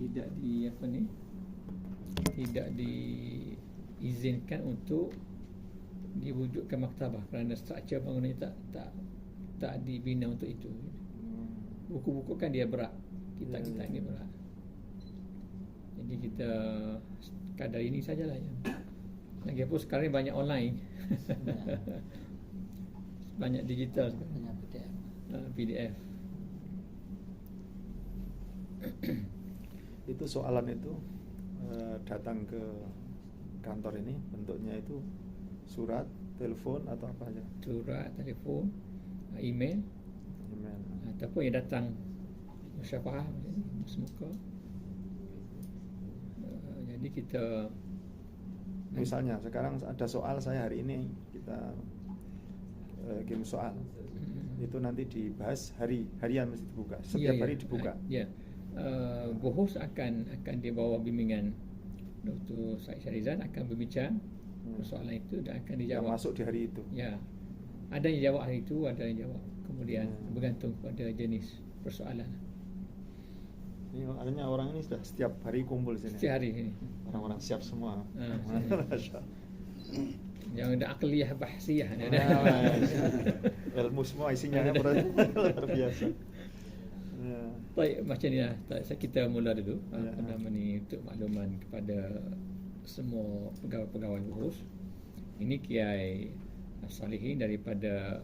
tidak di apa ni tidak diizinkan untuk diwujudkan maktabah kerana struktur bangunan tak tak tak dibina untuk itu. Buku-buku kan dia berat. Kita-kita Ya, ya. ini berat. Jadi kita kadar ini sajalah yang Lagipun sekarang ni banyak online. banyak digital sekarang. Banyak PDF. Uh, PDF. Itu soalan itu eh, datang ke kantor ini bentuknya itu surat, telepon atau apa aja? Surat, telefon, uh, email Email. ataupun yang datang ni, semuka. Uh, jadi kita Misalnya sekarang ada soal saya hari ini kita eh, kirim soal. Hmm. Itu nanti dibahas hari harian mesti dibuka. Setiap ya. hari dibuka. Uh, Ya. Uh, Bohos akan akan dibawa bimbingan Dr. Said Syarizan akan berbincang Hmm. persoalan itu dan akan Yang dijawab. masuk di hari itu. Ya. Ada yang jawab hari itu, ada yang jawab. Kemudian Hmm. bergantung pada jenis persoalan. Ini artinya orang ini sudah setiap hari kumpul di sini. Setiap hari ini. Orang-orang siap semua. Allah. Yang ada akliyah bahsiyah. Ah, Ilmu semua isinya Ada. luar biasa. Baik, macam ni lah. Tak, Kita mula dulu. Ya. Apa nama ni, untuk makluman kepada semua pegawai-pegawai Bohos. Ini Kiai Salihin daripada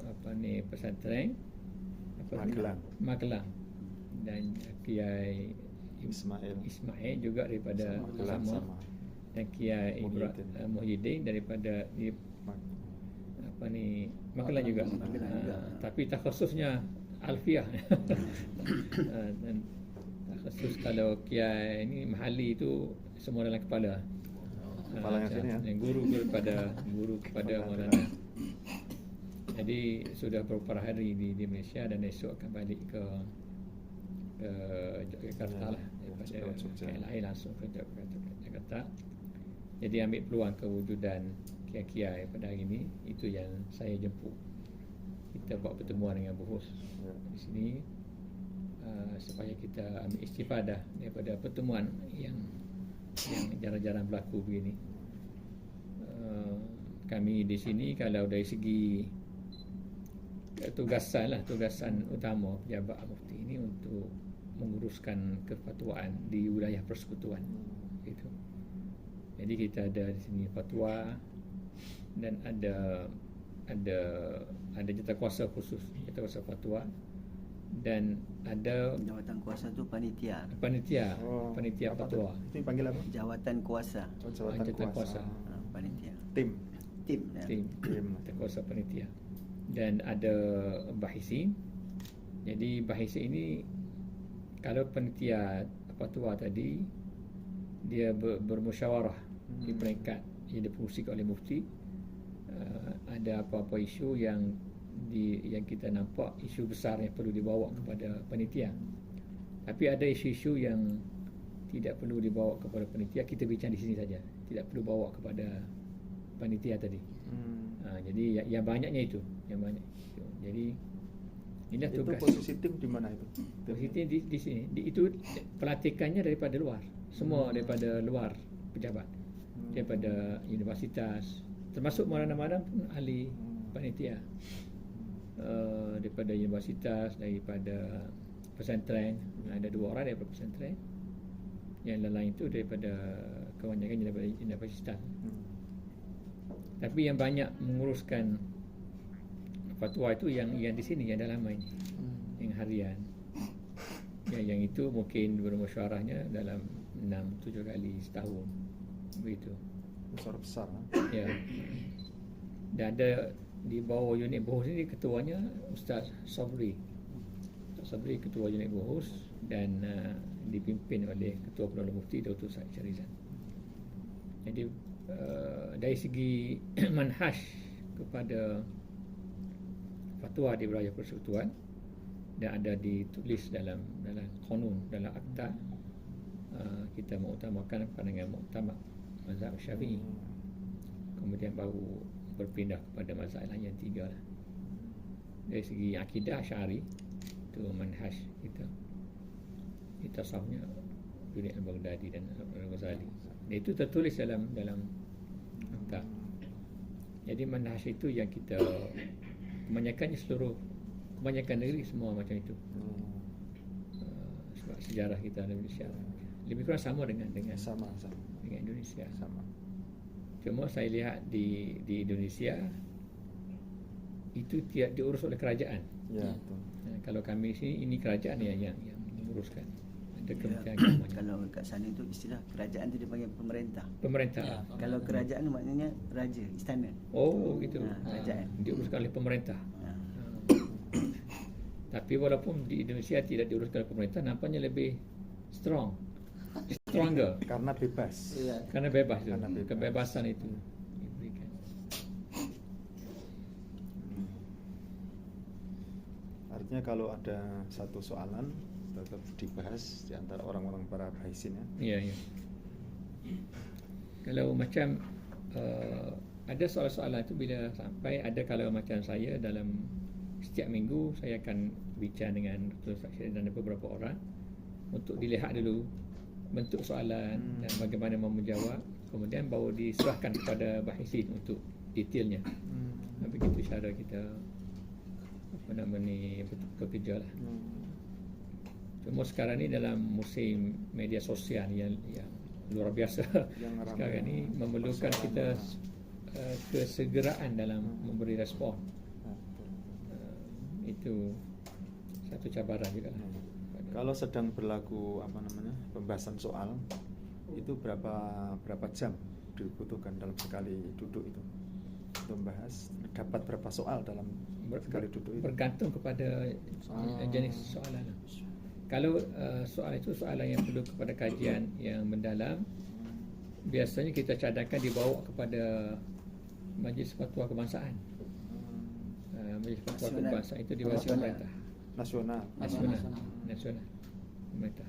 apa ni pesantren apa? Magelang. Magelang dan Kiai Ismail. Ismail juga daripada Magelang sama, sama. dan Kiai Ibra Muhyiddin. uh, Muhyiddin daripada di apa ni Magelang juga. Magelang Ah, juga. tapi takhasusnya alfiah. Ah, dan takhasus kalau kiai ni mahali itu semua dalam kepala. Kepala yang Ah, sini, ya? yang Guru kepada guru kepada Maulana. Jadi sudah beberapa hari di, di Malaysia dan esok akan balik ke ke Jakarta lah ya, daripada. KLI langsung ke. Jakarta. Jadi ambil peluang kewujudan kiai-kiai pada hari ini itu yang saya jemput. Kita buat pertemuan dengan Buhus Ya. di sini uh, supaya kita ambil istifadah daripada pertemuan yang yang jarang-jarang berlaku begini. Uh, kami di sini kalau dari segi tugasan lah tugasan utama pejabat mufti ini untuk menguruskan kefatwaan di wilayah persekutuan gitu. Jadi kita ada di sini fatwa dan ada ada ada jawatan khusus jawatan fatwa dan ada Jawatan kuasa tu panitia. panitia Oh, panitia apa fatwa tuh? Ini panggil apa? Jawatan kuasa. Oh, Jawatan Jawatan kuasa. kuasa. Ha, panitia. Tim. Tim. ya. tim Tim. jawatan kuasa panitia dan ada bahisin jadi bahisin ini kalau panitia fatwa tadi dia ber, bermusyawarah di Hmm. peringkat yang dipengurusikan oleh mufti uh, ada apa-apa isu yang di yang kita nampak isu besar yang perlu dibawa kepada panitia tapi ada isu-isu yang tidak perlu dibawa kepada panitia kita bincang di sini saja tidak perlu bawa kepada panitia tadi Hmm. ha, jadi yang, yang banyaknya itu yang banyak itu. jadi inilah Itu tugas posisi tim di mana itu? Tim. Posisi di, di sini di, itu pelantikannya daripada luar semua Hmm. daripada luar pejabat Hmm. daripada universitas termasuk mana-mana pun ahli panitia. Uh, daripada universitas daripada pesantren. Ada dua orang daripada pesantren. Yang lain itu daripada kebanyakan daripada universitas. Tapi yang banyak menguruskan fatwa itu yang yang di sini yang dalam ini. Hmm. yang harian. Yang, yang itu mungkin bermusyawarahnya dalam 6 7 kali setahun. Begitu Besar besar. ya dan ada di bawah unit Bohus ini ketuanya Ustaz Sabri Ustaz Sabri ketua unit Bohus dan uh, dipimpin oleh ketua Perdana Mufti Dr. Said Syarizan jadi uh, dari segi manhaj kepada fatwa di wilayah persekutuan dan ada ditulis dalam dalam konun dalam akta uh, kita mengutamakan pandangan muktamad mazhab Syafi'i kemudian baru berpindah kepada mazhab lain yang tiga lah. dari segi akidah syari itu manhaj kita kita sahnya Junaid al-Baghdadi dan Al-Ghazali. Dan itu tertulis dalam dalam akta. Jadi manhaj itu yang kita kebanyakannya seluruh kebanyakan negeri semua macam itu. Hmm. Uh, sebab sejarah kita dalam Malaysia lebih kurang sama dengan dengan sama sama dengan Indonesia. sama Cuma saya lihat di di Indonesia itu tidak diurus oleh kerajaan. ya Ya. betul. Uh, kalau kami sini ini kerajaan yang yang, yang menguruskan. Ada Ya, kementerian agamanya. kalau kat sana itu istilah kerajaan tu dipanggil pemerintah. pemerintah. Ya. Kalau kerajaan tu maknanya raja, istana. Oh gitu. Ha, kerajaan. Diuruskan oleh pemerintah. Ha. Tapi walaupun di Indonesia tidak diuruskan oleh pemerintah nampaknya lebih strong. Stronger. karena bebas Iya. Karena bebas itu. Karena bebas. Kebebasan itu diberikan. artinya kalau ada satu soalan tetap dibahas di antara orang-orang para bahisin ya Ya, ya. Kalau macam uh, ada soalan-soalan itu bila sampai ada kalau macam saya dalam setiap minggu saya akan bincang dengan Dr. Sakshi dan beberapa orang untuk dilihat dulu bentuk soalan Hmm. dan bagaimana menjawab kemudian baru diserahkan kepada bahisin untuk detailnya. Hmm. Begitu cara kita apa nama ni bekerja lah. Hmm. Cuma sekarang ni dalam musim media sosial yang yang luar biasa Yang sekarang ni memerlukan persoalan kita uh, kesegeraan dalam memberi respon. Uh, itu satu cabaran juga. lah. Hmm. Kalau sedang berlaku apa namanya pembahasan soal itu berapa berapa jam dibutuhkan dalam sekali duduk itu untuk membahas dapat berapa soal dalam Ber- sekali duduk itu Bergantung kepada Ah. jenis soalan. Kalau uh, soal itu soalan yang perlu kepada kajian yang mendalam, biasanya kita cadangkan dibawa kepada Majlis Fatwa Kebangsaan. Uh, Majlis Fatwa. Kebangsaan itu di bawah pemerintah. Nasional Nasional. Nasional. Nasional. Pemerintah.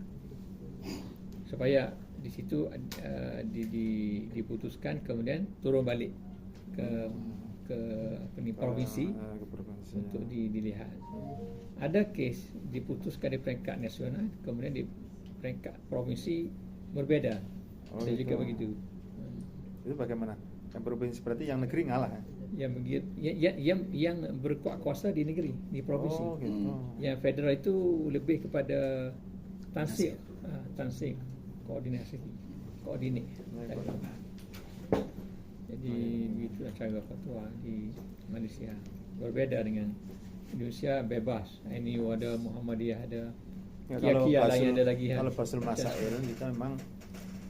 Supaya di situ uh, di, di, diputuskan kemudian turun balik ke ke apa ni provinsi Ah, ke provinsi untuk ya. di, dilihat. Ada kes diputuskan di peringkat nasional, kemudian di peringkat provinsi berbeza. Oh, Ada juga gitu. begitu. itu bagaimana yang provinsi berarti yang negeri ngalah ya? Yang begitu, yang, yang, yang, yang berkuat kuasa di negeri, di provinsi. oh gitu Yang federal itu lebih kepada tansik, ha, tansik, koordinasi, koordinat. Ya. Jadi begitulah cara fatwa di Malaysia. Berbeza dengan Indonesia bebas. NU ada, Muhammadiyah ada. Ya, lain Basul- ada lagi. ha. Kalau Masail kita memang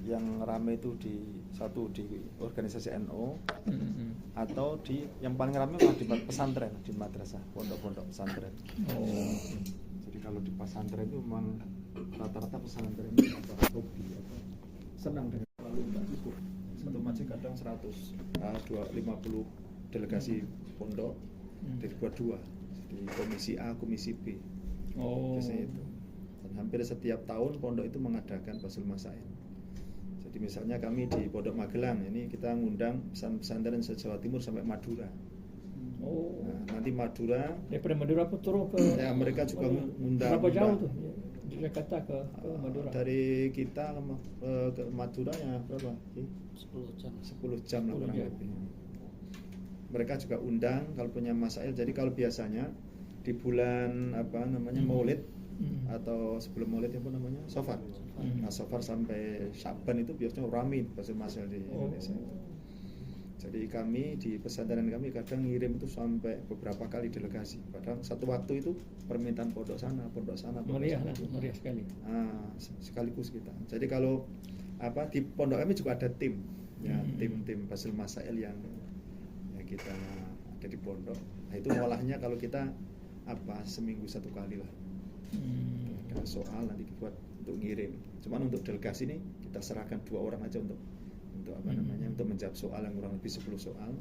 yang ramai itu di satu di organisasi NU Hmm, hmm, hmm. atau di yang paling ramai malah di pesantren di madrasah pondok-pondok pesantren. Oh. Jadi kalau di pesantren itu memang rata-rata pesantren itu apa hobi apa senang dengan lalu mbak itu satu masjid kadang 100 ah, dua lima puluh delegasi pondok dibuat dua di komisi A komisi B Oh. biasanya itu dan hampir setiap tahun pondok itu mengadakan basul masail jadi misalnya kami di pondok Magelang ini kita ngundang pesan pesantren se Jawa Timur sampai Madura Oh. nah, nanti Madura Daripada Madura pun turun ke Ya, mereka juga ngundang- Berapa jauh ngundang. tu? Dari Jakarta ke, ke uh, Madura. dari kita ke, eh, ke Madura ya berapa 10 jam. 10 jam lah 10 kurang lebih mereka juga undang kalau punya masail jadi kalau biasanya di bulan apa namanya Hmm. Maulid Hmm. atau sebelum Maulid apa namanya Sofar. Hmm. Nah, Sofar sampai Syaban itu biasanya rame pasal masail di Oh. Indonesia itu. Jadi kami di pesantren kami kadang ngirim itu sampai beberapa kali delegasi. Padahal satu waktu itu permintaan pondok sana, pondok sana, pondok Meriah sana. meriah sekali. Ah, se- sekaligus kita. Jadi kalau apa di pondok kami juga ada tim, ya Hmm. tim-tim Basil Masail yang yang kita ada di pondok. Nah itu ngolahnya kalau kita apa seminggu satu kali lah. Hmm. Ada soal nanti dibuat untuk ngirim. Cuman untuk delegasi ini kita serahkan dua orang aja untuk untuk apa Hmm. namanya untuk menjawab soal yang kurang lebih 10 soal.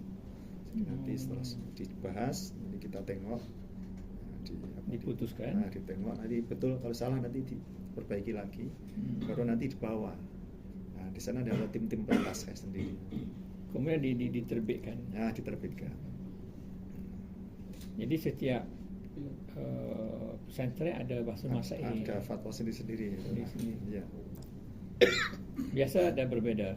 Jadi nanti setelah Hmm. dibahas nanti kita tengok nah, di, Diputuskan. Nah, ditengok nanti betul kalau salah nanti diperbaiki lagi. Hmm. Baru nanti dibawa. Nah, di sana ada tim-tim pentas kayak sendiri. Kemudian di, di, diterbitkan. Nah, diterbitkan. Jadi setiap pesantren ada bahasa masail. Ada fatwa sendiri-sendiri. Sendiri-sendiri. Iya. Biasa dan berbeda.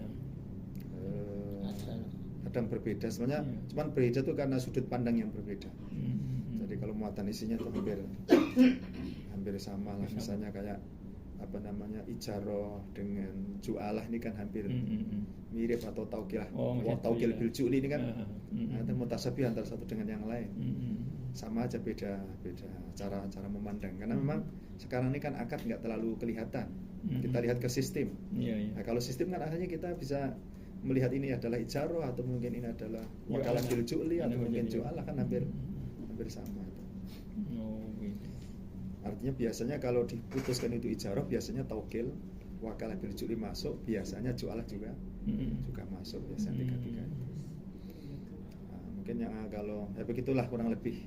Eh, Asal. kadang berbeda sebenarnya Hmm. cuman berbeda tuh karena sudut pandang yang berbeda Hmm. jadi kalau muatan isinya tuh hampir hampir sama lah Sama. misalnya kayak apa namanya ijaroh dengan jualah ini kan hampir Hmm, hmm, hmm. mirip atau taukilah Oh, Wah, taukil ya. bil ju'li ini kan Ah, hmm. nah, itu mutasabih antara satu dengan yang lain Hmm, hmm. sama aja beda beda cara cara memandang karena Hmm. memang sekarang ini kan akad nggak terlalu kelihatan Hmm. kita lihat ke sistem Iya, iya. Nah, kalau sistem kan akhirnya kita bisa melihat ini adalah ijaroh atau mungkin ini adalah Jualah. wakalan bil ju'li atau mungkin ju'li. jualah kan hampir Hmm. hampir sama itu. Oh. Artinya biasanya kalau diputuskan itu ijaroh biasanya taukil wakalah bil ju'li masuk, biasanya jualah juga Hmm. juga masuk biasanya tiga tiga. Nah, mungkin yang ah, kalau ya begitulah kurang lebih